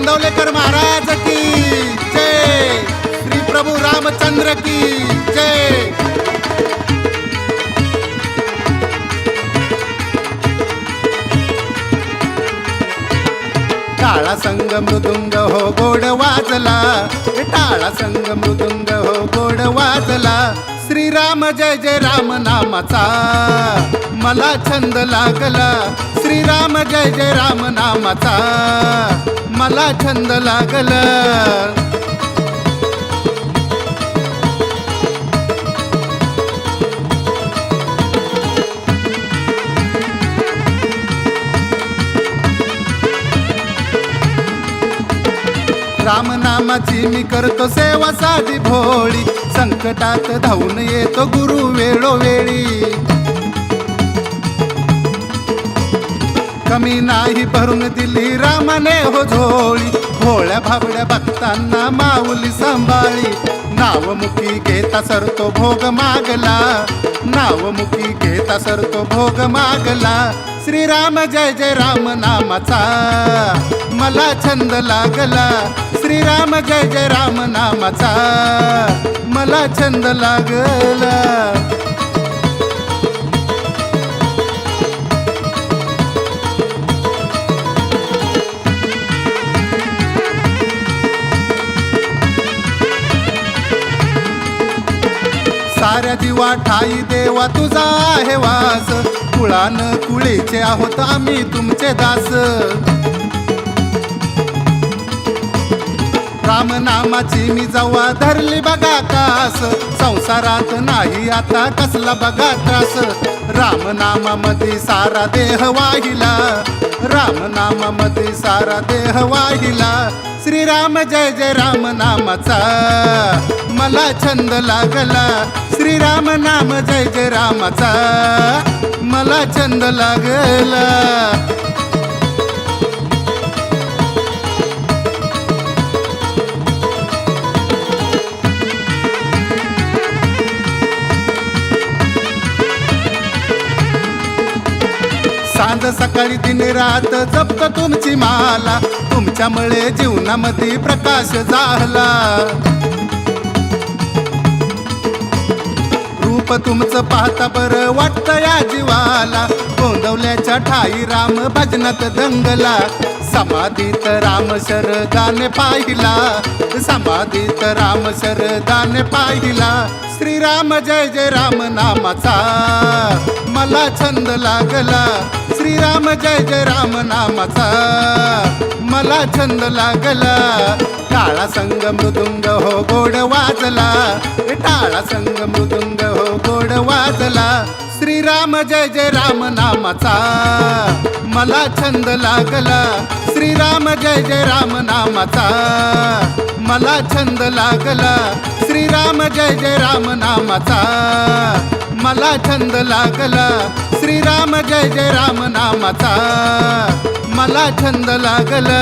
चंदवलेकर महाराज की जय. श्री प्रभू रामचंद्र की जय. टाळा संग मृदुंग हो गोड वाजला. टाळा संग मृदुंग हो गोड वाजला. श्रीराम जय जय राम नामाचा. मला छंद लागला. श्रीराम जय जय राम नामाचा. मला छंद लागला. रामनामाची मी करतो सेवा साधी भोळी. संकटात धावून येतो गुरु वेळोवेळी. कमी नाही भरून दिली रामाने हो झोळी. भोळ्या भाबड्या बघताना माऊली सांभाळी. नावमुखी घेता सरतो भोग मागला. नावमुखी घेता सरतो भोग मागला. श्रीराम जय जय राम नामाचा मला छंद लागला. श्रीराम जय जय राम नामाचा मला छंद लागला. साऱ्या जीवा ठाई देवा तुझा आहे वास. कुळान कुळीचे आहोत आम्ही तुमचे दास. रामनामाची मी जवा धरली बघा कास. संसारात नाही आता कसला बघा त्रास. रामनामामध्ये सारा देह वाहिला. रामनामामध्ये सारा देह वाहिला. श्रीराम जय जय राम नामाचा मला छंद लागला. श्रीराम नाम जय जय रामाचा. मला छंद लागला. सांज सकाळी दिन रात जपत तुमची माला. तुमच्यामुळे जीवनामध्ये प्रकाश झाला. रूप तुमचं पाहता बरं वाटतं या जीवाला. गोंदवल्याच्या ठाई राम भजनात दंगला. समाधीत राम शरदाने पाहिला. समाधीत राम शरदाने पाहिला. श्रीराम जय जय राम नामाचा मला छंद लागला. श्रीराम जय जय राम नामाचा मला छंद लागला. टाळा संग मृदुंग हो गोड वाजला. टाळा संग मृदुंग वाजला श्रीराम जय जय राम नामाचा. मला छंद लागला श्रीराम जय जय राम नामाचा. मला छंद लागला श्रीराम जय जय राम नामाचा. मला छंद लागला श्रीराम जय जय राम नामाचा. मला छंद लागला